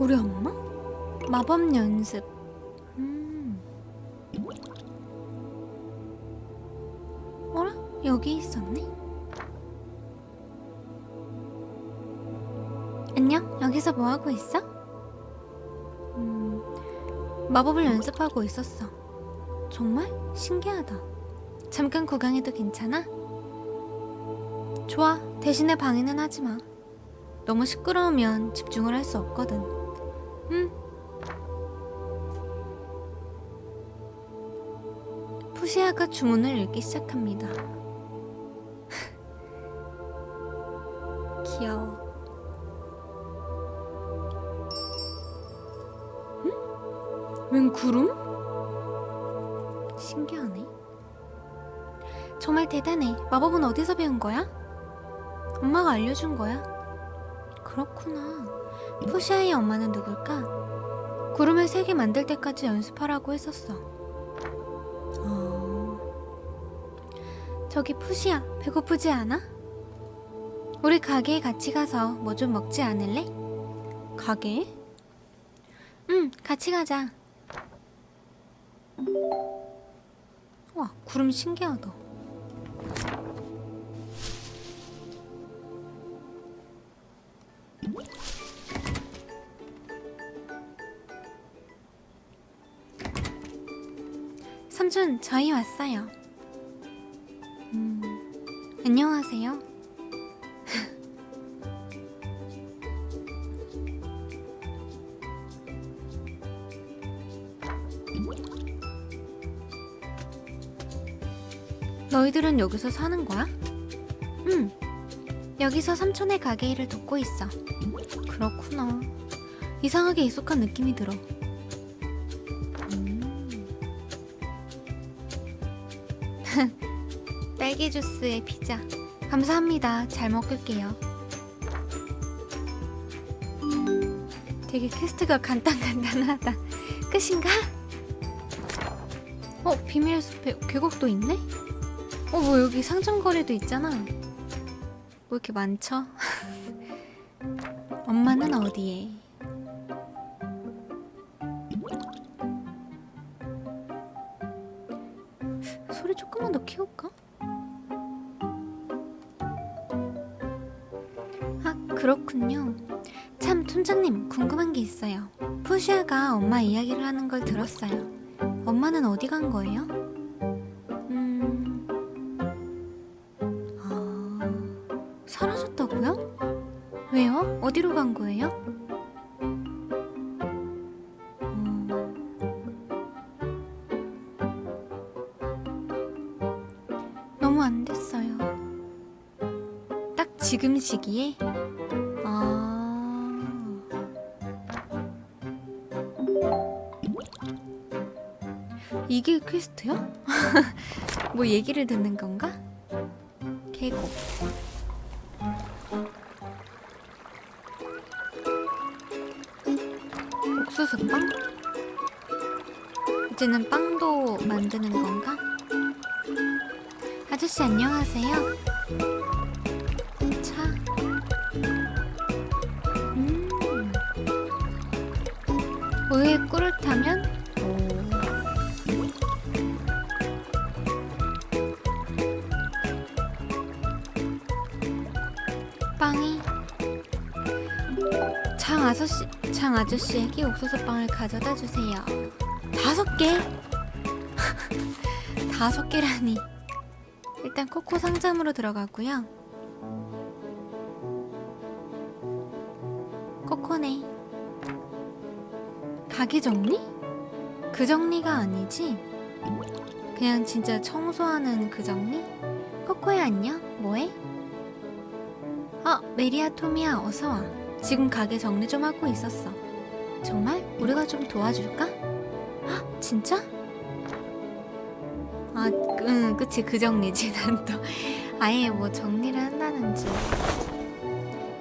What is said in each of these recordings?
우리 엄마? 마법 연습. 음. 어라? 여기 있었네? 안녕? 여기서 뭐 하고 있어? 음, 마법을 연습하고 있었어. 정말? 신기하다. 잠깐 구경해도 괜찮아? 좋아. 대신에 방해는 하지 마. 너무 시끄러우면 집중을 할 수 없거든. 응. 푸시아가 주문을 읽기 시작합니다. 귀여워. 응? 웬 구름? 신기하네. 정말 대단해. 마법은 어디서 배운 거야? 엄마가 알려준 거야. 그렇구나. 푸시아의 엄마는 누굴까? 구름을 세 개 만들 때까지 연습하라고 했었어. 어... 저기 푸시아, 배고프지 않아? 우리 가게에 같이 가서 뭐 좀 먹지 않을래? 가게? 응, 같이 가자. 와, 구름 신기하다. 저희 왔어요. 음, 안녕하세요. 너희들은 여기서 사는 거야? 응. 여기서 삼촌의 가게 일을 돕고 있어. 그렇구나. 이상하게 익숙한 느낌이 들어. 딸기 주스에 피자. 감사합니다. 잘 먹을게요. 되게 퀘스트가 간단간단하다. 끝인가? 어, 비밀 숲에 계곡도 있네? 어, 뭐 여기 상점거리도 있잖아. 뭐 이렇게 많죠? 엄마는 어디에? 소리 조금만 더 키울까? 그렇군요. 참, 촌장님, 궁금한 게 있어요. 푸시아가 엄마 이야기를 하는 걸 들었어요. 엄마는 어디 간 거예요? 음... 아... 사라졌다고요? 왜요? 어디로 간 거예요? 어... 너무 안 됐어요. 딱 지금 시기에? 아... 이게 퀘스트야? 뭐 얘기를 듣는 건가? 계곡. 옥수수빵? 이제는 빵도 만드는 건가? 아저씨 안녕하세요. 우유에 꿀을 타면 오. 빵이 장 아저씨 장 아저씨에게 옥수수 빵을 가져다 주세요. 다섯 개? 다섯 개라니. 일단 코코 상점으로 들어가고요. 코코네. 가게 정리? 그 정리가 아니지? 그냥 진짜 청소하는 그 정리? 코코야 안녕? 뭐해? 어, 메리야 토미야 어서 와. 지금 가게 정리 좀 하고 있었어. 정말? 우리가 좀 도와줄까? 헉, 진짜? 아, 응, 그치 그 정리지. 난 또 아예 뭐 정리를 한다는 줄.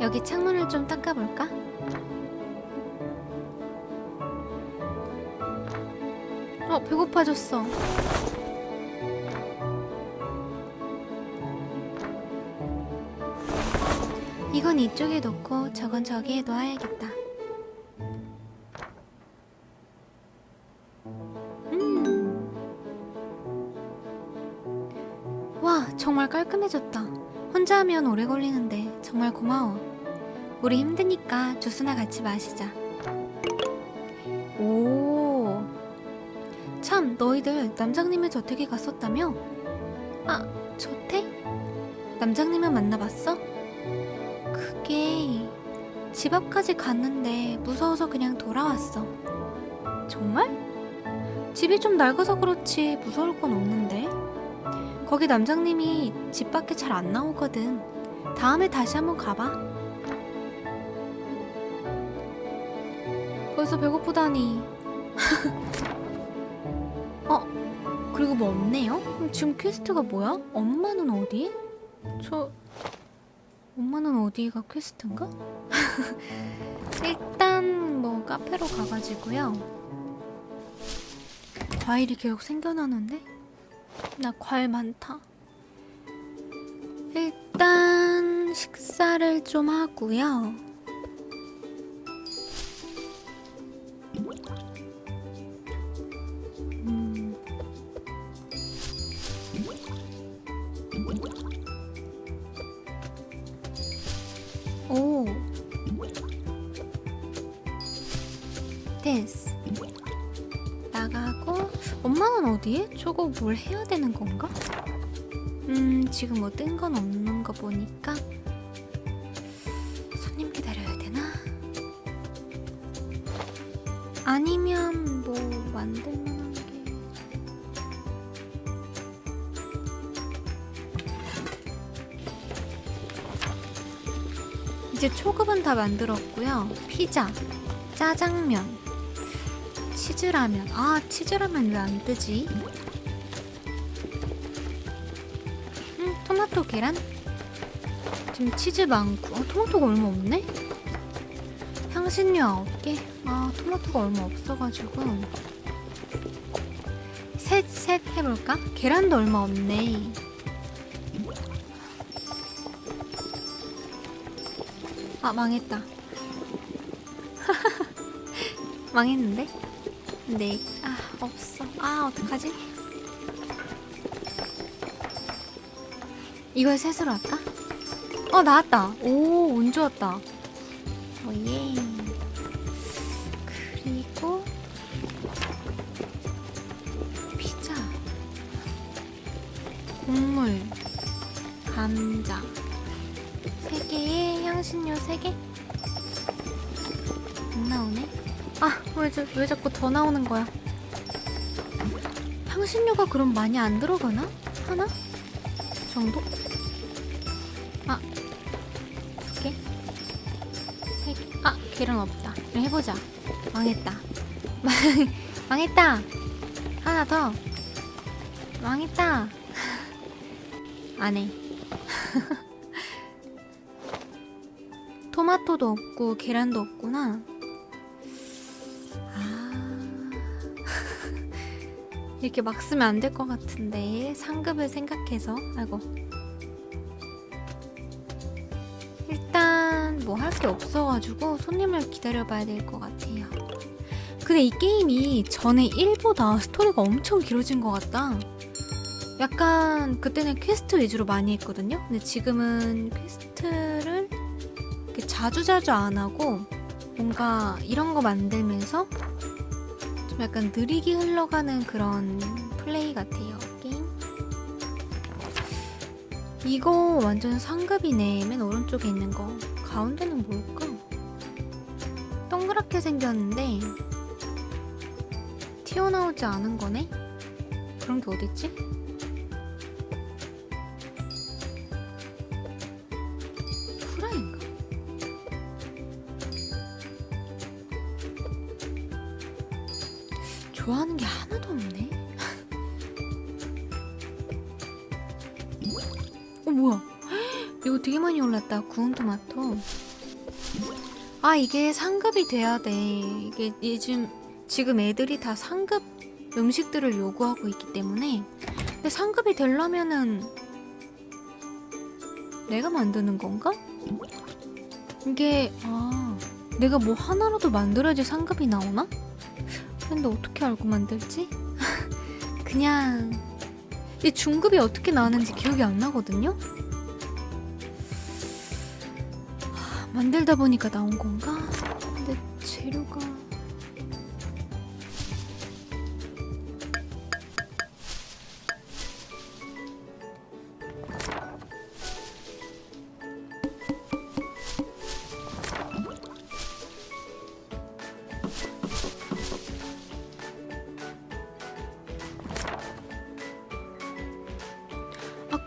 여기 창문을 좀 닦아볼까? 아 배고파졌어. 이건 이쪽에 놓고 저건 저기에 놓아야겠다. 음. 와 정말 깔끔해졌다. 혼자 하면 오래 걸리는데 정말 고마워. 우리 힘드니까 주스나 같이 마시자. 너희들 남장님의 저택에 갔었다며? 아, 저택? 남장님은 만나봤어? 그게 집 앞까지 갔는데 무서워서 그냥 돌아왔어. 정말? 집이 좀 낡아서 그렇지 무서울 건 없는데. 거기 남장님이 집 밖에 잘 안 나오거든. 다음에 다시 한번 가봐. 벌써 배고프다니. 어, 그리고 뭐 없네요? 그럼 지금 퀘스트가 뭐야? 엄마는 어디? 저 엄마는 어디가 퀘스트인가? 일단 뭐 카페로 가가지고요. 과일이 계속 생겨나는데? 나 과일 많다. 일단 식사를 좀 하고요. 어디에? 저거 뭘 해야 되는 건가? 음 지금 뭐 뜬 건 없는 거 보니까 손님 기다려야 되나? 아니면 뭐 만들 만한 게 이제 초급은 다 만들었고요. 피자, 짜장면, 치즈라면. 아, 치즈라면 왜 안 뜨지? 음, 토마토 계란? 지금 치즈 많고. 어, 토마토가 얼마 없네? 향신료 9개? 아, 토마토가 얼마 없어가지고. 셋, 셋 해볼까? 계란도 얼마 없네. 아, 망했다. 망했는데? 네. 아, 없어. 아, 어떡하지? 이걸 셋으로 할까? 어, 나왔다. 오, 운 좋았다. 왜, 자꾸 더 나오는 거야? 향신료가 그럼 많이 안 들어가나? 하나? 정도? 아, 두 개? 세 개? 아, 계란 없다. 그럼 해보자. 망했다. 망했다! 하나 더! 망했다! 안 해. 토마토도 없고 계란도 없구나. 이렇게 막 쓰면 안 될 것 같은데 상급을 생각해서 아이고 일단 뭐 할 게 없어가지고 손님을 기다려봐야 될 것 같아요. 근데 이 게임이 전에 1보다 스토리가 엄청 길어진 것 같다. 약간 그때는 퀘스트 위주로 많이 했거든요. 근데 지금은 퀘스트를 자주자주 안 하고 뭔가 이런 거 만들면서 좀 약간 느리게 흘러가는 그런 플레이 같아요 게임 이거 완전 상급이네 맨 오른쪽에 있는 거 가운데는 뭘까? 동그랗게 생겼는데 튀어나오지 않은 거네? 그런 게 어딨지? 좋아하는 게 하나도 없네. 어 뭐야? 이거 되게 많이 올랐다. 구운 토마토. 아 이게 상급이 돼야 돼. 이게 요즘 지금 애들이 다 상급 음식들을 요구하고 있기 때문에. 근데 상급이 되려면은 내가 만드는 건가? 이게 아 내가 뭐 하나라도 만들어야지 상급이 나오나? 근데 어떻게 알고 만들지? 그냥 이 중급이 어떻게 나왔는지 기억이 안 나거든요? 하, 만들다 보니까 나온 건가? 근데 재료가...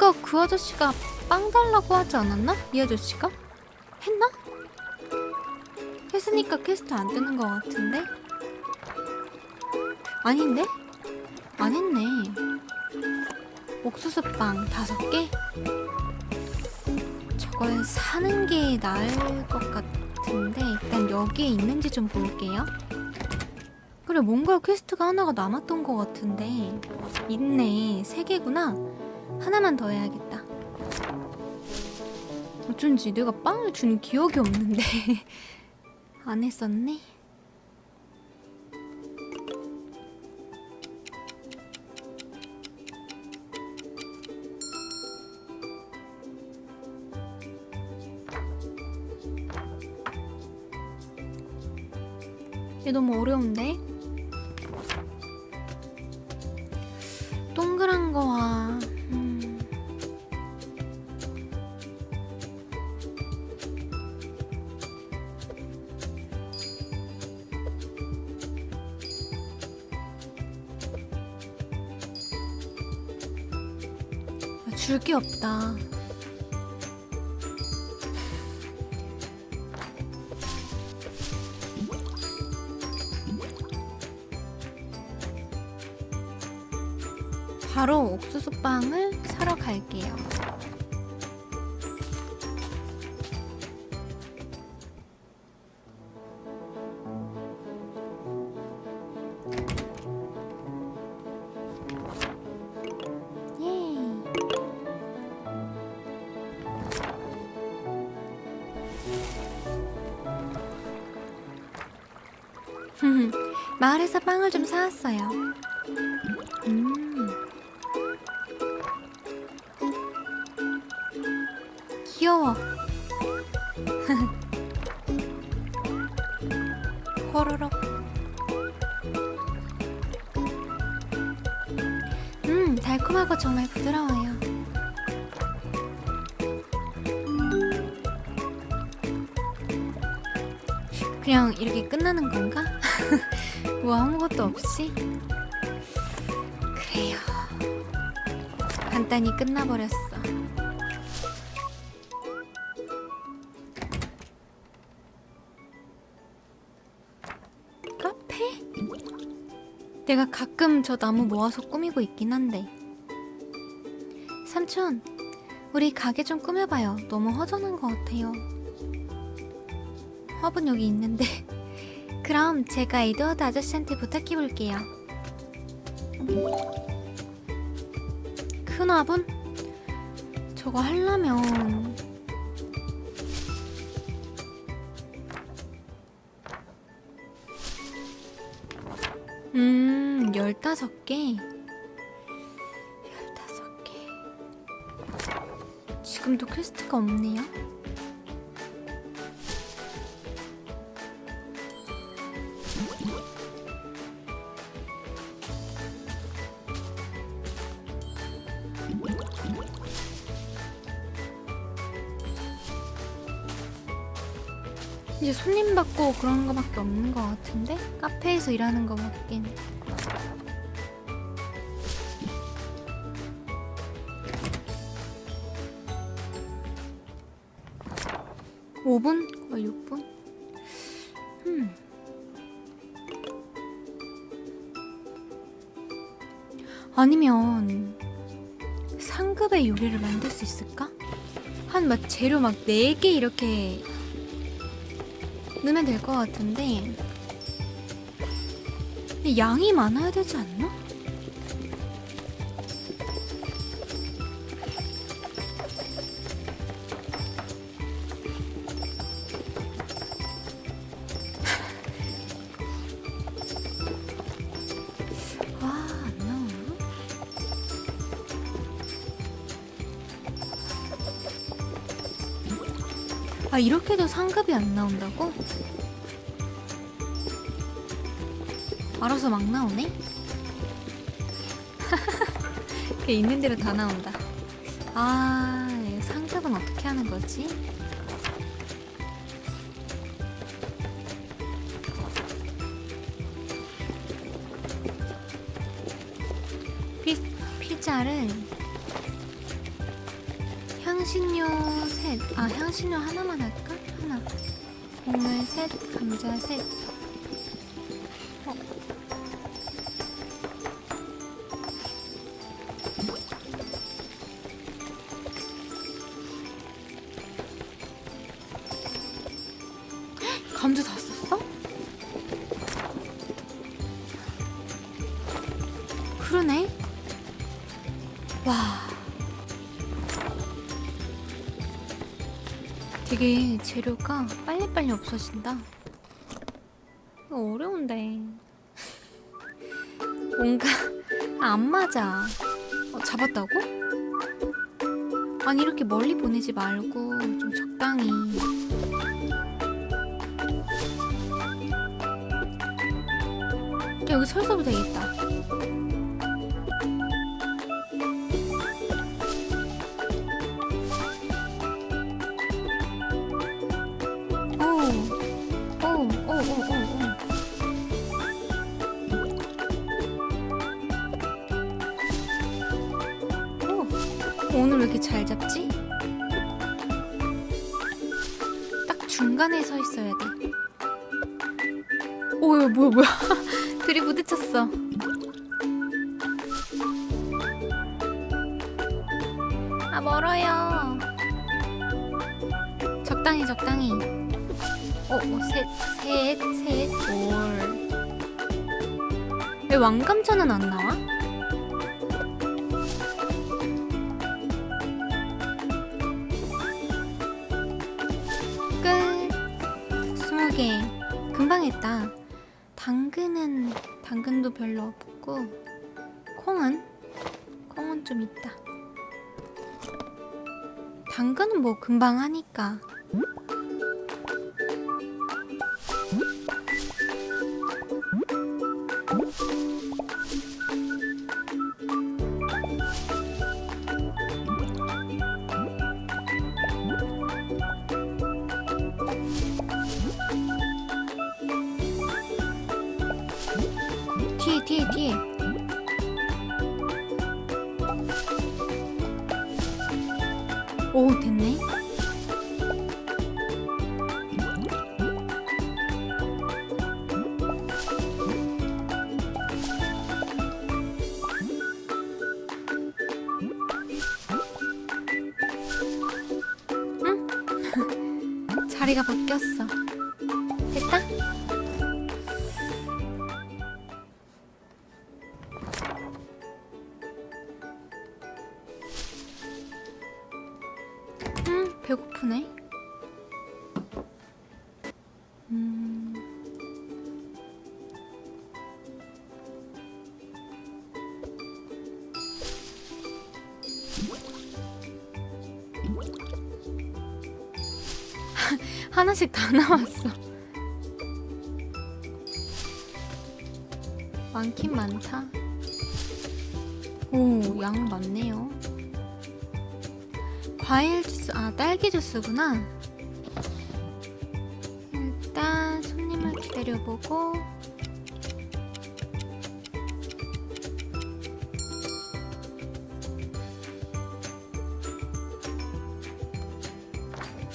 아까 그 아저씨가 빵 달라고 하지 않았나? 이 아저씨가? 했나? 했으니까 퀘스트 안 뜨는 것 같은데? 아닌데? 안 했네. 옥수수빵 다섯 개? 저걸 사는 게 나을 것 같은데 일단 여기에 있는지 좀 볼게요. 그래 뭔가 퀘스트가 하나가 남았던 것 같은데 있네 세 개구나. 하나만 더 해야겠다. 어쩐지 내가 빵을 준 기억이 없는데 안 했었네. 얘 너무 어려운데? 줄 게 없다. 바로 옥수수빵을 사러 갈게요. 마을에서 빵을 좀 사왔어요. 음. 귀여워. 호로록. 음, 달콤하고 정말 부드러워요. 그냥 이렇게 끝나는 건가? 뭐 아무것도 없이? 그래요. 간단히 끝나버렸어. 카페? 내가 가끔 저 나무 모아서 꾸미고 있긴 한데. 삼촌, 우리 가게 좀 꾸며봐요. 너무 허전한 것 같아요. 화분 여기 있는데. 그럼 제가 에드워드 아저씨한테 부탁해볼게요. 큰 화분? 저거 하려면 음, 열다섯 개. 열다섯 개. 지금도 퀘스트가 없네요. 손님 받고 그런 거밖에 없는 것 같은데? 카페에서 일하는 거밖엔. 오분 거의 6분? 음. 아니면 상급의 요리를 만들 수 있을까? 한 막 재료 막 4개 이렇게 넣으면 될 것 같은데 근데 양이 많아야 되지 않나? 아 이렇게도 상급이 안 나온다고? 알아서 막 나오네? 걔 있는 대로 다 나온다. 아, 이 상급은 어떻게 하는 거지? 향신료 셋. 아, 향신료 하나만 할까? 하나. 국물 셋, 감자 셋. 재료가 빨리빨리 없어진다. 이거 어려운데. 뭔가 안 맞아. 어, 잡았다고? 아니 이렇게 멀리 보내지 말고 좀 적당히. 여기 설서도 되겠다. 잘 잡지? 딱 중간에 서 있어야 돼. 오, 야, 뭐야, 뭐야. 둘이 부딪혔어. 아, 멀어요. 적당히, 적당히. 어, 어, 셋, 셋, 셋, 올. 왜 왕감천은 안 나와? 금방 했다. 당근은 당근도 별로 없고 콩은 콩은 좀 있다. 당근은 뭐 금방 하니까. 오 됐네 하나씩 다 나왔어. 많긴 많다. 오, 양 많네요. 과일 주스, 아, 딸기 주스구나. 일단 손님을 기다려보고.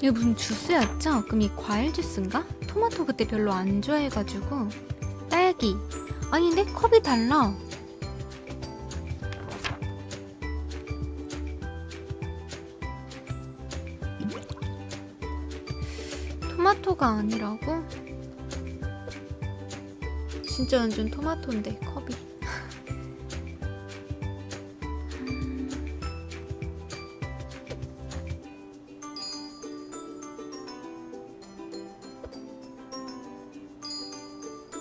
이거 무슨 주스였죠? 그럼 이 과일 주스인가? 토마토 그때 별로 안 좋아해가지고. 딸기. 아닌데? 컵이 달라. 토마토가 아니라고? 진짜 완전 토마토인데